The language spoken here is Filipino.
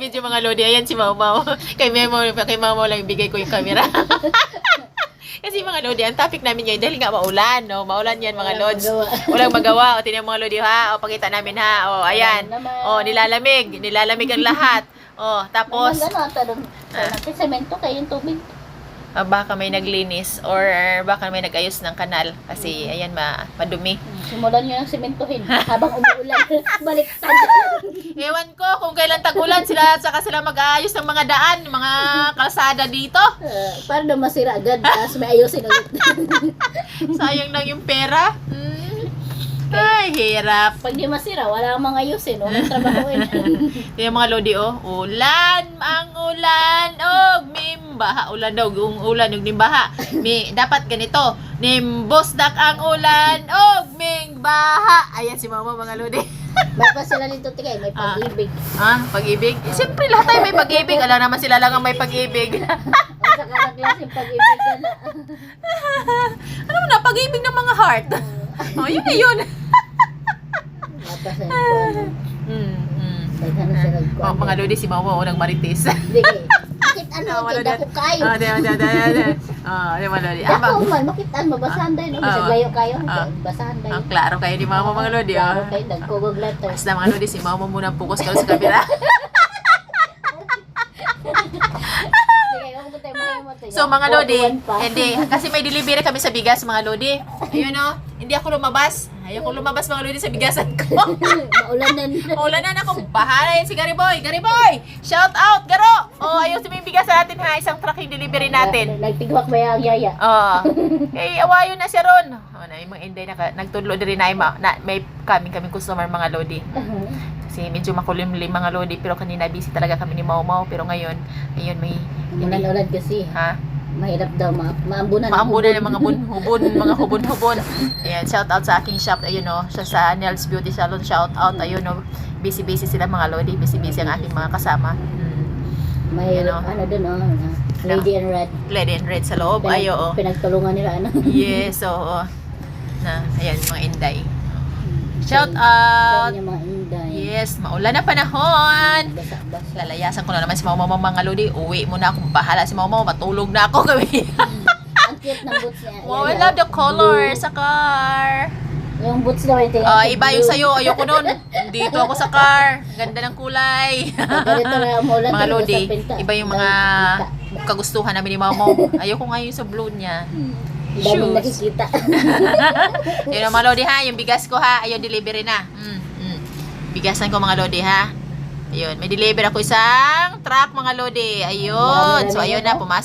video mga Lodi. Ayan si Mau Mau. Kay Memo, kay Mau Mau lang ibigay ko yung camera. Kasi mga Lodi, ang topic namin ngayon, dahil nga maulan, no? Maulan yan mga Lods. Walang magawa. O, tinan mga Lodi ha. O, pakita namin ha. O, ayan. O, nilalamig. Nilalamig ang lahat. O, tapos, Ano, ano, natin semento kayo yung tubig. ah, baka may naglinis or baka may nag-ayos ng kanal. Kasi, ayan, ma madumi. Simulan nyo ng sementohin habang umuulan. Baliktad. Ewan ko kailan tag-ulan sila at saka sila mag-aayos ng mga daan, mga kalsada dito. Uh, para na masira agad. Tapos may ayusin ulit. Sayang lang yung pera. Hmm. Ay, hirap. Pag di masira, wala kang mga ayusin. Walang trabahoin. Yung mga lodi, oh. Ulan, ang ulan, og mimbaha. Ulan daw, yung ulan, yung nimbaha. Mi, dapat ganito. Nimbos dak ang ulan, og mingbaha. Ayan si mama, mga lodi. Baka sila nito tigay, may pag-ibig. ah, pag-ibig? Eh, Siyempre, lahat tayo may pag-ibig. Alam naman sila lang ang may pag-ibig. Ang sa klaseng pag-ibig na. ano mo na, pag-ibig ng mga heart. oh, yun na yun. Baka sa ano. Mm, mm. Daghan na sila Oh, mga lodi, si mama unang marites. Hindi ano, Ah, wala kay kayo. Ah, di, di, di, di, di. Ah, di, mga lodi. Ah, Dako man, makitaan, mabasahan tayo. No? Ah. Bisag layo kayo, Ah. basahan tayo. Ang klaro kayo ni mama, mga lodi. Klaro Ah. kayo, nagkugog letters. Basta mga lodi, si mama muna focus ka sa mo eh. So mga lodi, hindi, kasi may delivery kami sa bigas mga lodi. Ayun o, hindi ako lumabas. Ayoko lumabas mga lodi sa bigasan ko. Maulanan. Maulan na ako. Bahala yan si Gary Boy. Gary Boy! Shout out, Garo! Oh, ayos mo yung bigasan natin ha. Isang truck yung delivery natin. Nagtigwak ba yung yaya? Oo. eh, awayo na siya ron. Oh, na, yung mga inday na, nagtudlo din na, na may kaming kaming customer mga lodi. Kasi medyo makulimlim mga lodi. Pero kanina busy talaga kami ni Mau Mau. Pero ngayon, ayun may... Umulan-ulan kasi. Ha? Mahirap daw, ma maambunan. Maambunan hubon. ng mga bun-hubon, mga hubon-hubon. Ayan, shout out sa aking shop. Ayun o, siya sa Nels Beauty Salon. Shout out. Ayun o, busy-busy sila mga lodi. Busy-busy ang aking mga kasama. Hmm. May Ano? ano dun, oh, ano, Lady in Red. Lady in red sa loob. Pinag- Ayo o. Pinagtulungan nila, ano? Yes, oo. Na, ayan, mga inday. Shout out! inyo mga inday. Yes, maulan na panahon. Basa-basa. Lalayasan ko na naman si Mama Mama mga lodi. Uwi muna ako. Bahala si Mama Mama. Matulog na ako kami. Ang cute ng boots niya. wow, I love the color sa car. Yung boots daw, ito Ah, iba yung sa'yo. Ayoko nun. Dito ako sa car. Ganda ng kulay. Ganito na umulan. mga lodi, iba yung mga kagustuhan namin ni Mama. Ayoko nga yung sa blue niya. Daming shoes. nakikita. Yun ang mga lodi ha, yung bigas ko ha, ayun delivery na. Mm, mm. Bigasan ko mga lodi ha. Ayun, may deliver ako isang truck mga lodi. Ayun. So ayun na pumasok